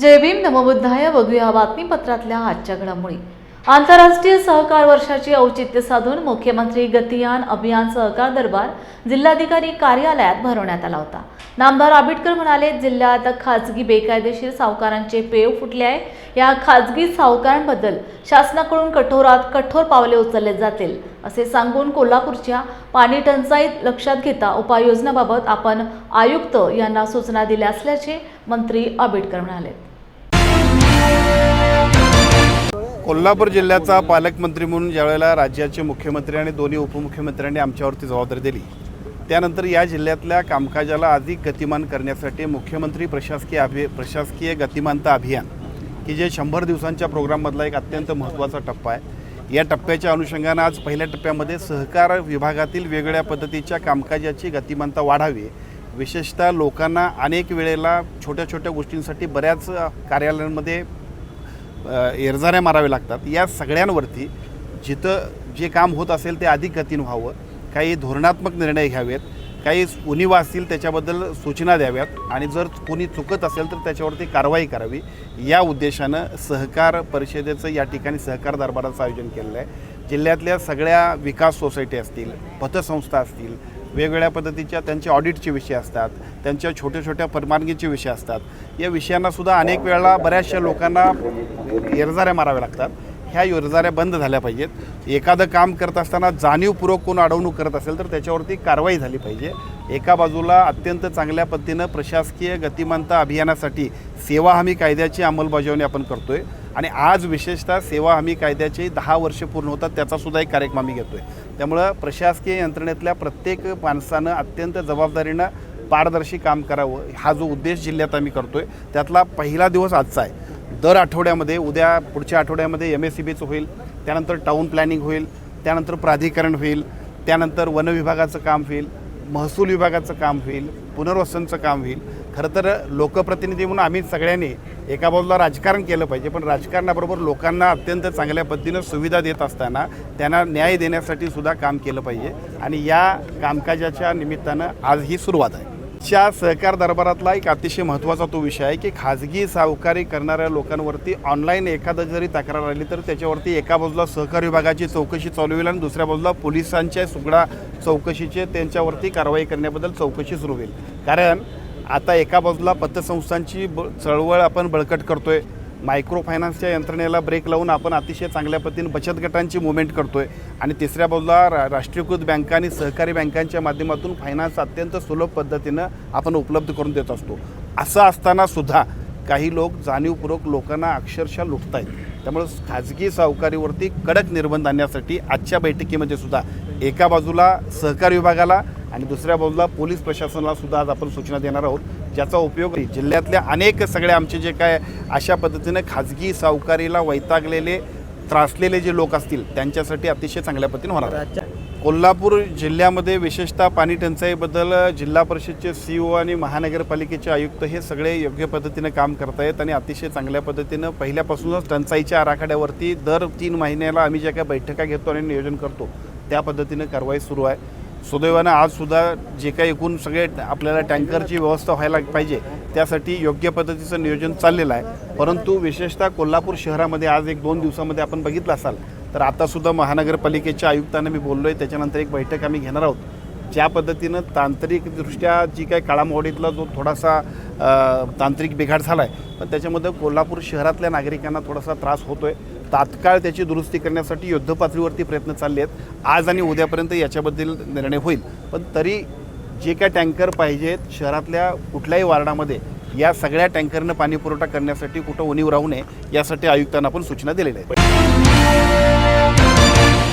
जय भीम नमोबुद्धाय बघूया बातमीपत्रातल्या आजच्या घडामोडी. आंतरराष्ट्रीय सहकार वर्षाचे औचित्य साधून मुख्यमंत्री गतियान अभियान सहकार दरबार जिल्हाधिकारी कार्यालयात भरवण्यात आला होता. नामदार आबिटकर म्हणाले जिल्ह्यात खाजगी बेकायदेशीर सावकारांचे पेव फुटले आहे. या खाजगी सावकारांबद्दल शासनाकडून कठोरात कठोर पावले उचलले जातील असे सांगून कोल्हापूरच्या पाणी टंचाई लक्षात घेता उपाययोजनाबाबत आपण आयुक्त यांना सूचना दिल्या असल्याचे मंत्री आबिटकर म्हणाले. कोल्हापूर जिल्ह्याचा पालकमंत्री म्हणून ज्यावेळेला राज्याचे मुख्यमंत्री आणि दोन्ही उपमुख्यमंत्र्यांनी आमच्यावरती जबाबदारी दिली त्यानंतर या जिल्ह्यातल्या कामकाजाला अधिक गतिमान करण्यासाठी मुख्यमंत्री प्रशासकीय अभि प्रशासकीय गतिमानता अभियान की जे शंभर दिवसांच्या प्रोग्राममधला एक अत्यंत महत्त्वाचा टप्पा आहे. या टप्प्याच्या अनुषंगानं आज पहिल्या टप्प्यामध्ये सहकार विभागातील वेगवेगळ्या पद्धतीच्या कामकाजाची गतिमानता वाढावी विशेषतः लोकांना अनेक वेळेला छोट्या छोट्या गोष्टींसाठी बऱ्याच कार्यालयांमध्ये एरजाऱ्या माराव्या लागतात. या सगळ्यांवरती जिथं जे काम होत असेल ते अधिक गतीनं व्हावं. काही धोरणात्मक निर्णय घ्यावेत. काही उणीवा असतील त्याच्याबद्दल सूचना द्याव्यात. आणि जर कोणी चुकत असेल तर त्याच्यावरती कारवाई करावी. या उद्देशानं सहकार परिषदेचं या ठिकाणी सहकार दरबाराचं आयोजन केलेलं आहे. जिल्ह्यातल्या सगळ्या विकास सोसायटी असतील पतसंस्था असतील वेगवेगळ्या पद्धतीच्या त्यांचे ऑडिटचे विषय असतात त्यांच्या छोट्या छोट्या परवानगीचे विषय असतात. या विषयांनासुद्धा अनेक वेळेला बऱ्याचशा लोकांना एरझाऱ्या माराव्या लागतात. ह्या एरझाऱ्या बंद झाल्या पाहिजेत. एखादं काम करत असताना जाणीवपूर्वक कोण अडवणूक करत असेल तर त्याच्यावरती कारवाई झाली पाहिजे. एका बाजूला अत्यंत चांगल्या पद्धतीनं प्रशासकीय गतिमानता अभियानासाठी सेवा हमी कायद्याची अंमलबजावणी आपण करतोय. आणि आज विशेषतः सेवा हमी कायद्याचे दहा वर्ष पूर्ण होतात त्याचासुद्धा एक कार्यक्रम आम्ही घेतोय. त्यामुळं प्रशासकीय यंत्रणेतल्या प्रत्येक माणसानं अत्यंत जबाबदारीनं पारदर्शी काम करावं हा जो उद्देश जिल्ह्यात आम्ही करतोय त्यातला पहिला दिवस आजचा आहे. दर आठवड्यामध्ये उद्या पुढच्या आठवड्यामध्ये एम एस सी बीचं होईल त्यानंतर टाऊन प्लॅनिंग होईल त्यानंतर प्राधिकरण होईल त्यानंतर वन विभागाचं काम होईल महसूल विभागाचं काम होईल पुनर्वसनचं काम होईल. खरं तर लोकप्रतिनिधी म्हणून आम्ही सगळ्यांनी एका बाजूला राजकारण केलं पाहिजे पण राजकारणाबरोबर लोकांना अत्यंत चांगल्या पद्धतीनं सुविधा देत असताना त्यांना न्याय देण्यासाठी सुद्धा काम केलं पाहिजे. आणि या कामकाजाच्या निमित्तानं आज ही सुरुवात आहे. च्या सहकार दरबारातला एक अतिशय महत्त्वाचा तो विषय आहे की खाजगी सावकारी करणाऱ्या लोकांवरती ऑनलाईन एखादं जरी तक्रार आली तर त्याच्यावरती एका बाजूला सहकार विभागाची चौकशी चालू होईल आणि दुसऱ्या बाजूला पोलिसांच्या सुगडा चौकशीचे त्यांच्यावरती कारवाई करण्याबद्दल चौकशी सुरू होईल. कारण आता एका बाजूला पतसंस्थांची ब चळवळ आपण बळकट करतोय. मायक्रो फायनान्सच्या यंत्रणेला ब्रेक लावून आपण अतिशय चांगल्या पद्धतीने बचत गटांची मुवमेंट करतोय. आणि तिसऱ्या बाजूला रा राष्ट्रीयकृत बँका आणि सहकारी बँकांच्या माध्यमातून फायनान्स अत्यंत सुलभ पद्धतीनं आपण उपलब्ध करून देत असतो. असं असताना सुद्धा काही लोक जाणीवपूर्वक लोकांना अक्षरशः लुटत आहेत त्यामुळं खाजगी सावकारीवरती कडक निर्बंध आणण्यासाठी आजच्या बैठकीमध्ये सुद्धा एका बाजूला सहकार विभागाला आणि दुसऱ्या बाजूला पोलीस प्रशासनाला सुद्धा आज आपण सूचना देणार आहोत ज्याचा उपयोग जिल्ह्यातल्या अनेक सगळे आमचे जे काय अशा पद्धतीने खाजगी सावकारीला वैतागलेले त्रासलेले जे लोक असतील त्यांच्यासाठी अतिशय चांगल्या पद्धतीने होणार कोल्हापूर जिल्ह्यामध्ये विशेषतः पाणी टंचाईबद्दल जिल्हा परिषदचे सी ओ आणि महानगरपालिकेचे आयुक्त हे सगळे योग्य पद्धतीने काम करत आहेत आणि अतिशय चांगल्या पद्धतीनं पहिल्यापासूनच टंचाईच्या आराखड्यावरती दर तीन महिन्याला आम्ही ज्या काही बैठका घेतो आणि नियोजन करतो त्या पद्धतीनं कारवाई सुरू आहे. सुदैवानं आजसुद्धा जे काही एकूण सगळे आपल्याला टँकरची व्यवस्था व्हायला पाहिजे त्यासाठी योग्य पद्धतीचं नियोजन चाललेलं आहे. परंतु विशेषतः कोल्हापूर शहरामध्ये आज एक दोन दिवसामध्ये आपण बघितलं असाल तर आतासुद्धा महानगरपालिकेच्या आयुक्तांना मी बोललो आहे त्याच्यानंतर एक बैठक आम्ही घेणार आहोत. ज्या पद्धतीनं तांत्रिकदृष्ट्या जी काही काळामोडीतला जो थोडासा तांत्रिक बिघाड झाला आहे पण त्याच्यामध्ये कोल्हापूर शहरातल्या नागरिकांना थोडासा त्रास होतो आहे तात्काळ त्याची दुरुस्ती करण्यासाठी युद्धपातळीवरती प्रयत्न चालले आहेत. आज आणि उद्यापर्यंत याच्याबद्दल निर्णय होईल. पण तरी जे काय टँकर पाहिजेत शहरातल्या कुठल्याही वार्डामध्ये या सगळ्या टँकरनं पाणी पुरवठा करण्यासाठी कुठं उणीव राहू नये यासाठी आयुक्तांना आपण सूचना दिलेल्या आहेत.